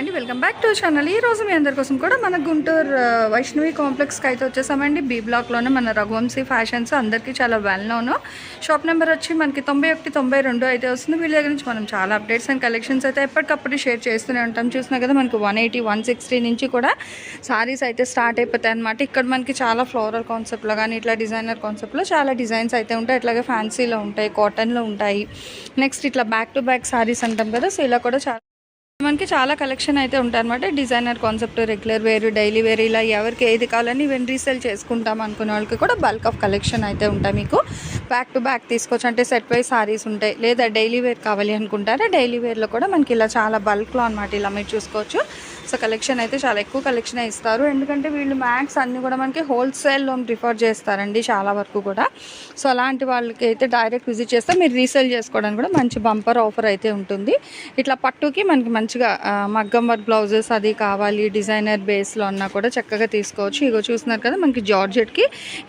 అండి welcome back to channel. ఈ రోజు మీ అందరి కోసం కూడా మన గుంటూరు వైష్ణవి కాంప్లెక్స్కి అయితే వచ్చేసామండి. బీ బ్లాక్లోనే మన రఘువంశీ ఫ్యాషన్స్ అందరికీ చాలా వెల్ నోను షాప్ నెంబర్ వచ్చి మనకి తొంభై ఒకటి తొంభై రెండు అయితే వస్తుంది. వీళ్ళ దగ్గర నుంచి మనం చాలా అప్డేట్స్ అండ్ కలెక్షన్స్ అయితే ఎప్పటికప్పుడు షేర్ చేస్తూనే ఉంటాం. చూసినా కదా మనకి వన్ ఎయిటీ వన్ సిక్స్టీ నుంచి కూడా సారీస్ అయితే స్టార్ట్ అయిపోతాయి అనమాట ఇక్కడ మనకి చాలా ఫ్లోరల్ కాన్సెప్ట్లో కానీ ఇట్లా డిజైనర్ కాన్సెప్ట్లో చాలా డిజైన్స్ అయితే ఉంటాయి. అట్లాగే ఫ్యాన్సీలో ఉంటాయి కాటన్లో ఉంటాయి. నెక్స్ట్ ఇట్లా బ్యాక్ టు బ్యాక్ సారీస్ అంటాం కదా సో ఇలా కూడా చాలా మనకి చాలా కలెక్షన్ అయితే ఉంటాయి అనమాట designer concept regular wear daily wear ఇలా ఎవరికి ఏది కావాలని ఈవెన్ రీసేల్ చేసుకుంటాం అనుకునే వాళ్ళకి కూడా బల్క్ ఆఫ్ కలెక్షన్ అయితే ఉంటాయి మీకు. బ్యాక్ టు బ్యాక్ తీసుకోవచ్చు. అంటే సెట్ వైజ్ సారీస్ ఉంటాయి. లేదా డైలీ వేర్ కావాలి అనుకుంటారా? డైలీ వేర్లో కూడా మనకి ఇలా చాలా బల్క్లో అనమాట ఇలా మీరు చూసుకోవచ్చు. సో కలెక్షన్ అయితే చాలా ఎక్కువ కలెక్షన్ ఇస్తారు. ఎందుకంటే వీళ్ళు మ్యాక్స్ అన్నీ కూడా మనకి హోల్సేల్లో ప్రిఫర్ చేస్తారండి చాలా వరకు కూడా. సో అలాంటి వాళ్ళకి అయితే డైరెక్ట్ విజిట్ చేస్తే మీరు రీసేల్ చేసుకోవడానికి కూడా మంచి బంపర్ ఆఫర్ అయితే ఉంటుంది. ఇట్లా పట్టుకి మనకి మంచిగా మగ్గం వర్క్ బ్లౌజెస్ అది కావాలి డిజైనర్ బేస్లో అన్నా కూడా చక్కగా తీసుకోవచ్చు. ఇగో చూస్తున్నారు కదా మనకి జార్జెట్కి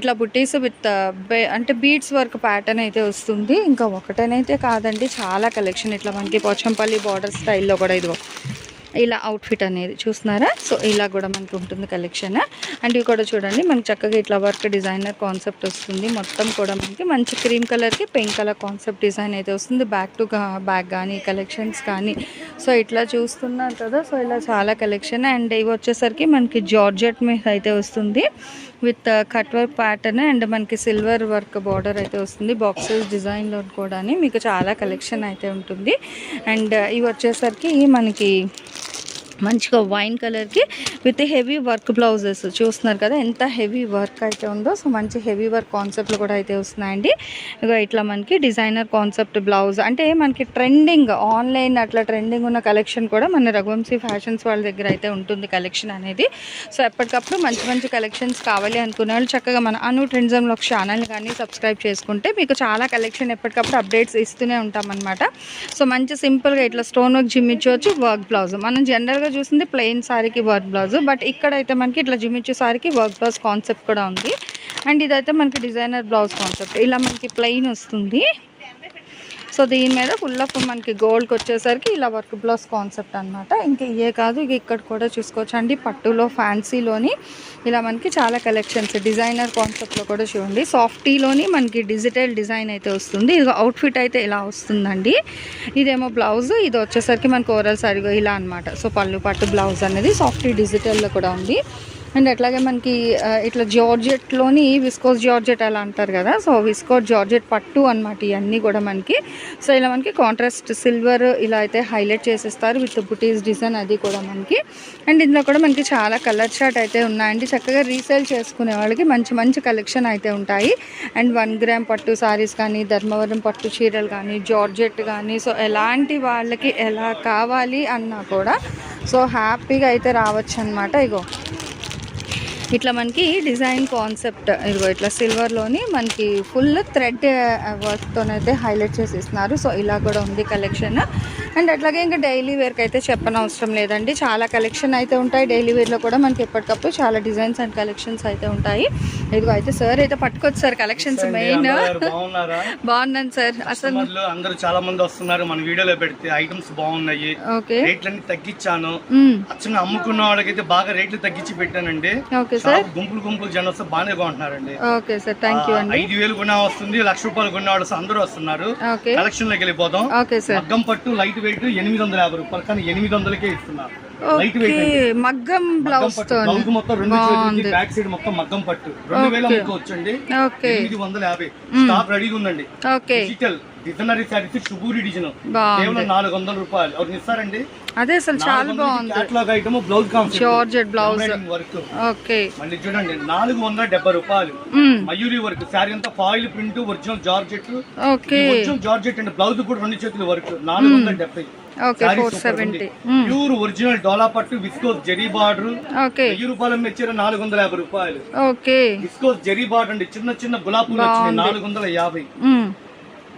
ఇట్లా బుట్టీస్ విత్ అంటే బీడ్స్ వర్క్ ప్యాటర్న్ అయితే వస్తుంది. ఇంకా ఒకటనైతే కాదండి చాలా కలెక్షన్ ఇట్లా మనకి పోచంపల్లి బార్డర్ స్టైల్లో కూడా ఇదిగో. ఇలా అవుట్ఫిట్ అనేది చూస్తున్నారా? సో ఇలా కూడా మనకి ఉంటుంది కలెక్షన్ అండ్ ఇవి కూడా చూడండి మనకి చక్కగా ఇట్లా వర్క్ డిజైనర్ కాన్సెప్ట్ వస్తుంది. మొత్తం కూడా మనకి మంచి క్రీమ్ కలర్కి పింక్ కలర్ కాన్సెప్ట్ డిజైన్ అయితే వస్తుంది. బ్యాక్ టు బ్యాక్ కానీ కలెక్షన్స్ కానీ సో ఇట్లా చూస్తున్నారు కదా సో ఇలా చాలా కలెక్షన్ అండ్ ఇవి వచ్చేసరికి మనకి జార్జెట్ మీద అయితే వస్తుంది. With cut work pattern and మనకి సిల్వర్ వర్క్ బార్డర్ అయితే వస్తుంది. బాక్సెస్ డిజైన్లో కూడా మీకు చాలా కలెక్షన్ అయితే ఉంటుంది. అండ్ uh, ఇవి వచ్చేసరికి మనకి మంచిగా వైన్ కలర్కి విత్ హెవీ వర్క్ బ్లౌజెస్. చూస్తున్నారు కదా ఎంత హెవీ వర్క్ అయితే ఉందో సో మంచి హెవీ వర్క్ కాన్సెప్ట్లు కూడా అయితే వస్తున్నాయండి. ఇక ఇట్లా మనకి డిజైనర్ కాన్సెప్ట్ బ్లౌజ్. అంటే మనకి ట్రెండింగ్ ఆన్లైన్ అట్లా ట్రెండింగ్ ఉన్న కలెక్షన్ కూడా మన రఘువంశీ ఫ్యాషన్స్ వాళ్ళ దగ్గర అయితే ఉంటుంది కలెక్షన్ అనేది. సో ఎప్పటికప్పుడు మంచి మంచి కలెక్షన్స్ కావాలి అనుకునే వాళ్ళు చక్కగా మన అను ట్రెండ్జంలో ఛానల్ కానీ సబ్స్క్రైబ్ చేసుకుంటే మీకు చాలా కలెక్షన్ ఎప్పటికప్పుడు అప్డేట్స్ ఇస్తూనే ఉంటాం అనమాట సో మంచి సింపుల్గా ఇట్లా స్టోన్ వర్క్ జిమ్మిచ్చవచ్చు వర్క్ బ్లౌజ్. మనం జనరల్గా చూసింది ప్లెయిన్ శారీకి వర్క్ బ్లౌజ్ బట్ ఇక్కడైతే మనకి ఇట్లా జిమ్మిచ్చు శారీకి వర్క్ బ్లౌజ్ కాన్సెప్ట్ కూడా ఉంది. అండ్ ఇదైతే మనకి డిజైనర్ బ్లౌజ్ కాన్సెప్ట్ ఇలా మనకి ప్లెయిన్ వస్తుంది. సో దీని మీద ఫుల్ ఆఫ్ మనకి గోల్డ్కి వచ్చేసరికి ఇలా వర్క్ బ్లౌజ్ కాన్సెప్ట్ అనమాట ఇంకా ఇయే కాదు ఇక ఇక్కడ కూడా చూసుకోవచ్చండి పట్టులో ఫ్యాన్సీలోని ఇలా మనకి చాలా కలెక్షన్స్ డిజైనర్ కాన్సెప్ట్లో కూడా చూడండి. సాఫ్టీలోని మనకి డిజిటల్ డిజైన్ అయితే వస్తుంది. ఇది అవుట్ఫిట్ అయితే ఇలా వస్తుందండి. ఇదేమో బ్లౌజ్ ఇది వచ్చేసరికి మనకి ఓవరాల్ సరిగా ఇలా అనమాట సో పళ్ళు పట్టు బ్లౌజ్ అనేది సాఫ్టీ డిజిటల్లో కూడా ఉంది. అండ్ అట్లాగే మనకి ఇట్లా జార్జెట్లోని విస్కోస్ జార్జెట్ అలా అంటారు కదా సో విస్కోస్ జార్జెట్ పట్టు అనమాట ఇవన్నీ కూడా మనకి. సో ఇలా మనకి కాంట్రాస్ట్ సిల్వర్ ఇలా అయితే హైలైట్ చేసేస్తారు విత్ బుటీస్ డిజైన్ అది కూడా మనకి. అండ్ ఇందులో కూడా మనకి చాలా కలర్ షార్ట్ అయితే ఉన్నాయండి. చక్కగా రీసేల్ చేసుకునే వాళ్ళకి మంచి మంచి కలెక్షన్ అయితే ఉంటాయి. అండ్ వన్ గ్రామ్ పట్టు సారీస్ కానీ ధర్మవరం పట్టు చీరలు కానీ జార్జెట్ కానీ సో ఎలాంటి వాళ్ళకి ఎలా కావాలి అన్నా కూడా సో హ్యాపీగా అయితే రావచ్చు అనమాట ఇగో ఇట్లా మనకి డిజైన్ కాన్సెప్ట్ ఇదిగో ఇట్లా సిల్వర్లోని మనకి ఫుల్ థ్రెడ్ వర్క్తోనైతే హైలైట్ చేసి ఇస్తున్నారు సో ఇలా కూడా ఉంది కలెక్షన్. అండ్ అట్లాగే ఇంకా డైలీ వేర్కి అయితే చెప్పనవసరం లేదండి. చాలా కలెక్షన్ అయితే ఉంటాయి. డైలీ వేర్లో కూడా మనకి ఎప్పటికప్పుడు చాలా డిజైన్స్ అండ్ కలెక్షన్స్ అయితే ఉంటాయి. ఇదిగో అయితే సార్ అయితే పట్టుకొచ్చారు కలెక్షన్స్ మెయిన్. బాగున్నాను సార్. అసలు అందరూ చాలా మంది వస్తున్నారు. మన వీడియోలో పెడితే ఐటమ్స్ బాగున్నాయి. ఓకే. రేట్లన్నీ తగ్గించాను. అచ్చన అమ్ముకున్న వాళ్ళకైతే బాగా రేట్లు తగ్గించి పెట్టానండి. Okay sir. షాప్ గుంపులు గుంపులు జనం వస్తే బాగానే కొంటున్నారండి ఓకే సార్ థ్యాంక్ యూ అండి. ఐదు వేలు కొన్నా వస్తుంది లక్ష రూపాయలు కొన్న వాళ్ళు అందరూ వస్తున్నారు. ఓకే. కలెక్షన్లోకి వెళ్ళిపోదాం. Okay sir. మగ్గం పట్టు లైట్ వెయిట్ ఎనిమిది వందల యాభై రూపాయలు కానీ ఎనిమిది వందలకే ఇస్తున్నారు. లైట్ ఓకే వెయిట్ మగ్గం బ్లౌజ్ మొత్తం రెండు. చేతులకి బ్యాక్ సైడ్ మొత్తం మగ్గం పట్టు. రెండు వేలు ఓకే. అమ్ముకోవచ్చండి ఓకే. ఎనిమిది వందల యాభై. స్టాక్ రెడీగా ఉందండి. ఓకే. డిజిటల్ డిజైనరీ శారీస్ షుగూరి డిజైన్. కేవలం నాలుగు వందల రూపాయలు. ఎవరిని ఇస్తారండి అదే అసలు చాలా బాగుంది. Catalogue item blouse georgette blouse work okay మళ్ళీ చూడండి నాలుగు వందల డెబ్బై రూపాయలు. మయూరి వర్క్ శారీ అంతా foil print original georgette okay original georgette and. Blouse కూడా రెండు చేతుల వర్క్ నాలుగు వందల డెబ్బై ప్యూర్ ఒరిజినల్ డోలా పట్టు విస్కోస్ జెరీ బార్డర్ వెయ్యి రూపాయలు మెచ్చారు నాలుగు వందల యాభై రూపాయలు. విస్కోస్ జెరీ బార్డర్ అండి. చిన్న చిన్న గులాబీ నాలుగు వందల యాభై.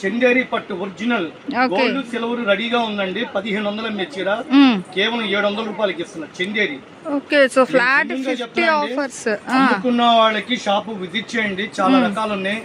చందేరి పట్టు ఒరిజినల్. గోల్డ్ సిల్వర్ రెడీగా ఉందండి పదిహేను వందల మెచ్చిర. కేవలం ఏడు వందల రూపాయలకి ఇస్తున్నా Chanderi okay so flat fifty. Offers అమ్ముకున్న వాళ్ళకి షాపు విజిట్ చేయండి. చాలా రకాలు ఉన్నాయి.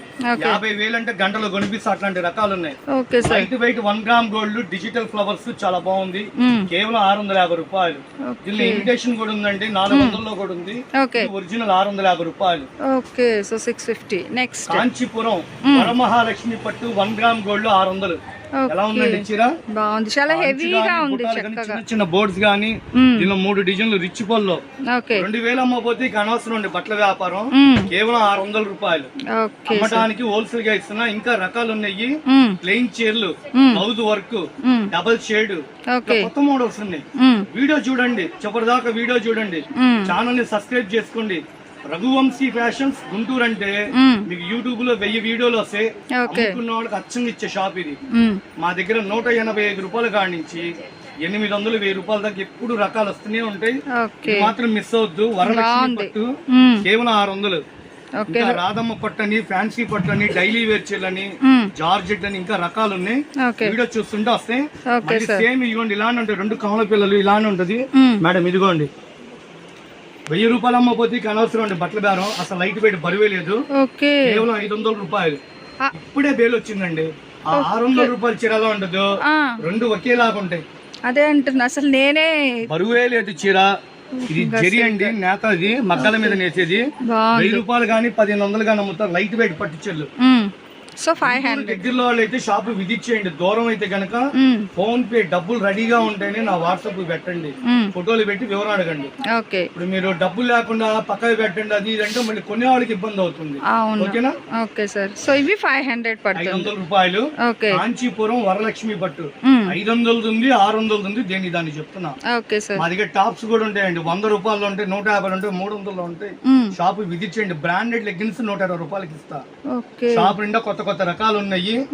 యాభై వేలు అంటే గంటలు కొనిపిస్తే అట్లాంటి రకాలు ఉన్నాయి okay sir light weight one gram gold digital flowers చాలా బాగుంది. మ్మ్. కేవలం ఆరు వందల యాభై రూపాయలు. దీనిలో ఇన్విటేషన్ కూడా ఉందండి. నాలుగు వందల్లో కూడా ఉంది. ఒరిజినల్ ఆరు వందల యాభై రూపాయలు. Okay so six fifty next Kanchipuram Varamahalakshmi పట్టు వన్ గ్రామ్ గోల్డ్ ఆరు వందలు ఎలా ఉందండి చీర? బాగుంది. చాలా హెవీగా గానీ, ఉంది బుట్టాలు గానీ, చక్కగా. చిన్న చిన్న బోర్డ్స్ గానీ మ్మ్. దీనిలో మూడు డిజైన్లు రిచ్ ఓకే రెండు వేలు అమ్మపోతే ఇక అనవసరం అండి బట్టల వ్యాపారం. మ్మ్. కేవలం ఆరు వందల రూపాయలు. ఓకే అమ్మటానికి హోల్సేల్గా ఇస్తున్నా ఇంకా రకాలు ఉన్నాయి. ప్లెయిన్ చీరలు బ్లౌజ్ వర్క్. డబల్ షేడ్ కొత్త మోడల్స్ ఉన్నాయి. వీడియో చూడండి. చివరిదాకా వీడియో చూడండి. ఛానల్ని సబ్స్క్రైబ్ చేసుకోండి. రఘువంశీ ఫ్యాషన్స్ గుంటూరు అంటే. మీకు యూట్యూబ్లో వెయ్యి వీడియోలు వస్తాయి. అమ్ముకున్న వాళ్ళకి అచ్చంగా ఇచ్చే షాప్ ఇది. మా దగ్గర నూట ఎనభై ఐదు రూపాయల కాడి నుంచి ఎనిమిది వందలు వెయ్యి రూపాయల దాకా ఎప్పుడు రకాలు వస్తూనే ఉంటాయి మాత్రం మిస్ అవద్దు వరలక్ష్మి. పట్టు. కేవలం ఆరు వందలు ఇంకా రాధమ్మ పట్టు అని ఫ్యాన్సీ పట్టు అని డైలీ వేర్ చీరలని మ్మ్. జార్జెట్ అని ఇంకా రకాలు ఉన్నాయి వీడియో చూస్తుంటే వస్తాయి సేమ్ ఇవ్వండి ఇలానే ఉంటాయి రెండు కమల పిల్లలు ఇలానే ఉంటది. మేడం ఇదిగోండి వెయ్యి రూపాయలు అమ్మపోతే అనవసరం అండి బట్టల బేరం. అసలు లైట్ వెయిట్ బరువే లేదు. కేవలం ఐదు వందల రూపాయలు. ఇప్పుడే బేలు వచ్చిందండి. ఆరు వందల రూపాయలు చీర ఉండదు. రెండు ఒకేలాగా ఉంటాయి. అదే అంటున్నా అసలు నేనే బరువే లేదు చీర. ఇది జరి అండి నేతది మగ్గల మీద నేసేది. వెయ్యి రూపాయలు కానీ పదిహేను వందలు కానీ అమ్ముతారు. లైట్ వెయిట్ పట్టించల్లు మ్మ్. సో ఫైవ్ హండ్రెడ్ దగ్గరలో వాళ్ళు అయితే షాపు విజిట్ చేయండి దూరం అయితే గనక మ్మ్. ఫోన్ పే డబ్బులు రెడీగా ఉంటేనే నా వాట్సాప్ పెట్టండి. ఫోటోలు పెట్టి వివరం అడగండి. ఓకే. ఇప్పుడు మీరు డబ్బులు లేకుండా పక్కకి పెట్టండి అది ఇది అంటే మళ్ళీ కొనే వాళ్ళకి ఇబ్బంది అవుతుంది. ఓకేనా? Okay sir. సో ఇవి ఫైవ్ హండ్రెడ్ ఐదు పడుతుంది వందల రూపాయలు. ఓకే. కాంచీపురం వరలక్ష్మి పట్టు. ఐదు వందలది ఉంది ఆరు వందలది ఉంది దేని దాన్ని చెప్తున్నా. Okay sir. మా దగ్గర టాప్స్ కూడా ఉంటాయండి. వంద రూపాయలు ఉంటాయి నూట యాభై ఉంటాయి మూడు వందలు ఉంటాయి. షాప్ విజిట్ చేయండి బ్రాండెడ్ లెగ్గిన్స్ నూట ఇరవై రూపాయలకి ఇస్తా. షాప్ నిండా కొత్త కొత్త రకాలు ఉన్నాయి.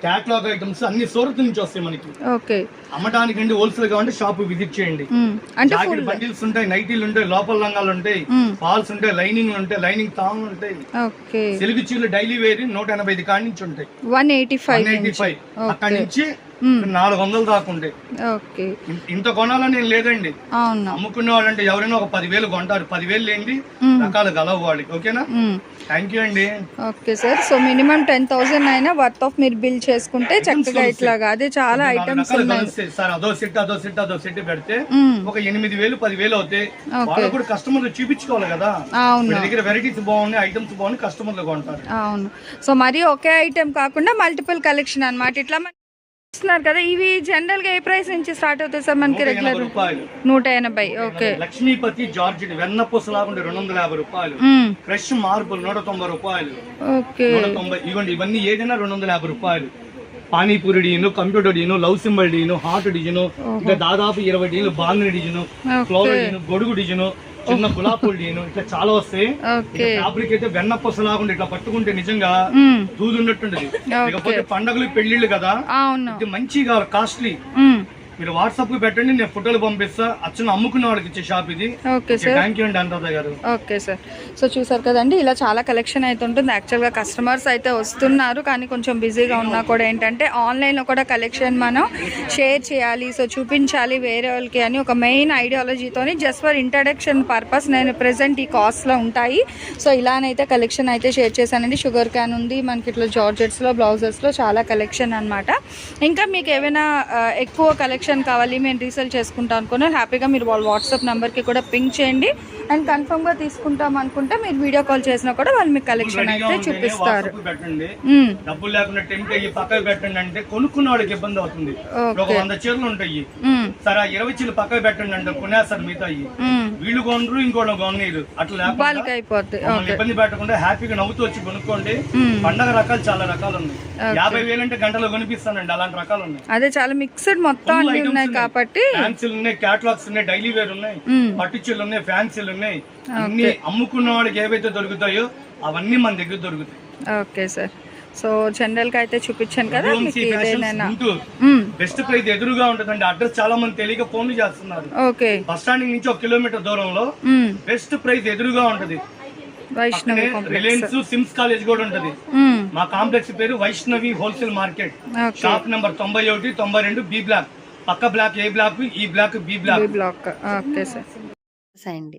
క్యాట్లాగ్ ఐటమ్స్ అన్ని సూరత్ నుంచి వస్తాయి మనకి. ఓకే. అమ్మటానికి అండి హోల్సేల్ కావాలంటే షాప్ విజిట్ చేయండి. జాకెట్ బండిల్స్ ఉంటాయి నైటీలు ఉంటాయి లోపల లంగాలు ఉంటాయి. ఫాల్స్ ఉంటాయి లైనింగ్ ఉంటాయి లైనింగ్ తాము ఉంటాయి. తెలుగు చీరలు డైలీ వేరి నూట ఎనభై ఐదు కాడి నుంచి ఉంటాయి. One eighty five eighty five. అక్కడి నుంచి. నాలుగు వందలు దాకా ఇం- ఇంత కొనాలని ఏం లేదండి. అమ్ముకునే వాళ్ళంటే ఎవరైనా ఒక పదివేలు కొంటారు. పదివేలు లేని రకాలు గలవు వాళ్ళకి. ఓకేనా. థ్యాంక్ యూ అండి. Okay sir. So minimum ten thousand అయినా వర్త్ ఆఫ్ మీరు బిల్ చేసుకుంటే చక్కగా ఇట్లాగా. అదే చాలా ఐటమ్స్ సార్ అదో సెట్ అదో సెట్ అదో సెట్ పెడితే. ఒక ఎనిమిది వేలు పది వేలు అవుతాయి కూడా కస్టమర్లు చూపించుకోవాలి కదా. అవును. దగ్గర వెరైటీస్ బాగున్నాయి ఐటమ్స్ బాగున్నాయి కస్టమర్లు కొంటారు. అవును. సో మరి ఒకే ఐటెం కాకుండా మల్టిపుల్ కలెక్షన్ అన్నమాట. ఇట్లా మనం చూస్తున్నారు కదా ఇవి జనరల్గా ఏ ప్రైస్ నుంచి స్టార్ట్ అవుతాయి సార్ మనకి రెగ్యులర్ రూపాయలు. నూట ఎనభై ఓకే. లక్ష్మీపతి జార్జెట్ వెన్నపూస లాగుండే రెండు వందల యాభై రూపాయలు. ఫ్రెష్ మార్బుల్ నూట తొంభై రూపాయలు. ఓకే. ఇవ్వండి ఇవన్నీ ఏదైనా రెండు వందల యాభై రూపాయలు. పానీపూరి డీను కంప్యూటర్ డీను లవ్ సింబల్ డీను హార్ట్ డిజైన్ ఇంకా దాదాపు ఇరవై డీలు బాంగిని డిజైన్ ఫ్లవర్ డీను గొడుగు డిజైన్ చిన్న గులాబీ డీను ఇట్లా చాలా వస్తాయి. ఫ్యాబ్రిక్ అయితే వెన్న పొస లాగుండే ఇట్లా పట్టుకుంటే నిజంగా మ్మ్. దూదు ఉన్నట్టుంటది ఇకపోతే పండగలు పెళ్ళిళ్ళు కదా. ఇది మంచిగా కాస్ట్లీ. మీరు వాట్సాప్కి పెట్టండి నేను ఫోటోలు పంపిస్తా. అచ్చిన అమ్ముకున్న వాళ్ళకి ఇచ్చే షాప్ ఇది. Okay sir. థ్యాంక్ యూ అండి అనురాధ గారు. Okay sir. సో చూసారు కదండి ఇలా చాలా కలెక్షన్ అయితే ఉంటుంది. యాక్చువల్గా కస్టమర్స్ అయితే వస్తున్నారు కానీ కొంచెం బిజీగా ఉన్నా కూడా ఏంటంటే ఆన్లైన్లో కూడా కలెక్షన్ మనం షేర్ చేయాలి సో చూపించాలి వేరే వాళ్ళకి అని ఒక మెయిన్ ఐడియాలజీతోని జస్ట్ ఫర్ ఇంట్రడక్షన్ పర్పస్ నేను ప్రెసెంట్ ఈ కాస్ట్లో ఉంటాయి. సో ఇలానైతే కలెక్షన్ అయితే షేర్ చేశానండి. షుగర్ క్యాన్ ఉంది మనకి ఇట్లా జార్జెట్స్లో బ్లౌజెస్లో చాలా కలెక్షన్ అనమాట ఇంకా మీకు ఏమైనా ఎక్కువ కలెక్షన్ కావాలి మేము రీసెల్ చేసుకుంటాం అనుకున్నా హ్యాపీగా మీరు వాళ్ళ వాట్సాప్ నెంబర్కి కూడా పింక్ చేయండి. అండ్ కన్ఫర్మ్గా తీసుకుంటాం అనుకుంటే మీరు వీడియో కాల్ చేసినా కూడా వాళ్ళు మీకు కలెక్షన్ అయితే చూపిస్తారు. డబ్బులు లేకుండా టెంప్ట్ అయ్యి పక్కకు పెట్టండి అంటే కొనుక్కున్న వాళ్ళకి ఇబ్బంది అవుతుంది. ఒక వంద చీరలు ఉంటాయి. సరే ఇరవై చీరలు పక్కకు పెట్టండి అంటే కొనేస్తారు మిగతా. వీళ్ళు కొనరు ఇంకోటి కొనరు అట్లా లేకుండా ఇబ్బంది పెట్టకుండా హ్యాపీగా నవ్వుతూ వచ్చి కొనుక్కోండి. పండగ రకాలు చాలా రకాలు ఉన్నాయి. యాభై వేలు అంటే గంటలో కొనిపిస్తానండి అలాంటి రకాలు ఉన్నాయి. అదే చాలా మిక్స్డ్ మొత్తం ఉన్నాయి. కాబట్టి ఫ్యాన్సీలు ఉన్నాయి క్యాటలాగ్స్ ఉన్నాయి డైలీ వేర్ ఉన్నాయి. మ్మ్. పట్టు చీరలు ఉన్నాయి ఫ్యాన్సీలు ఉన్నాయి. అన్ని అమ్ముకున్న వాడికి ఏవైతే దొరుకుతాయో అవన్నీ మన దగ్గర దొరుకుతాయి. Okay sir. సో జనరల్గా అయితే చూపించాను కదా. బెస్ట్ ప్రైస్ ఎదురుగా ఉంటుందండి. అడ్రస్ చాలా మంది తెలియక ఫోన్లు చేస్తున్నారు. ఓకే. బస్ స్టాండ్ నుంచి ఒక కిలోమీటర్ దూరంలో. బెస్ట్ ప్రైస్ ఎదురుగా ఉంటది. Vaishnavi complex Reliance SIMS college కూడా ఉంటది. మా కాంప్లెక్స్ పేరు Vaishnavi wholesale market shop number తొంభై ఒకటి తొంభై రెండు బి బ్లాక్ పక్క block A block E block B block block okay sir. అండి.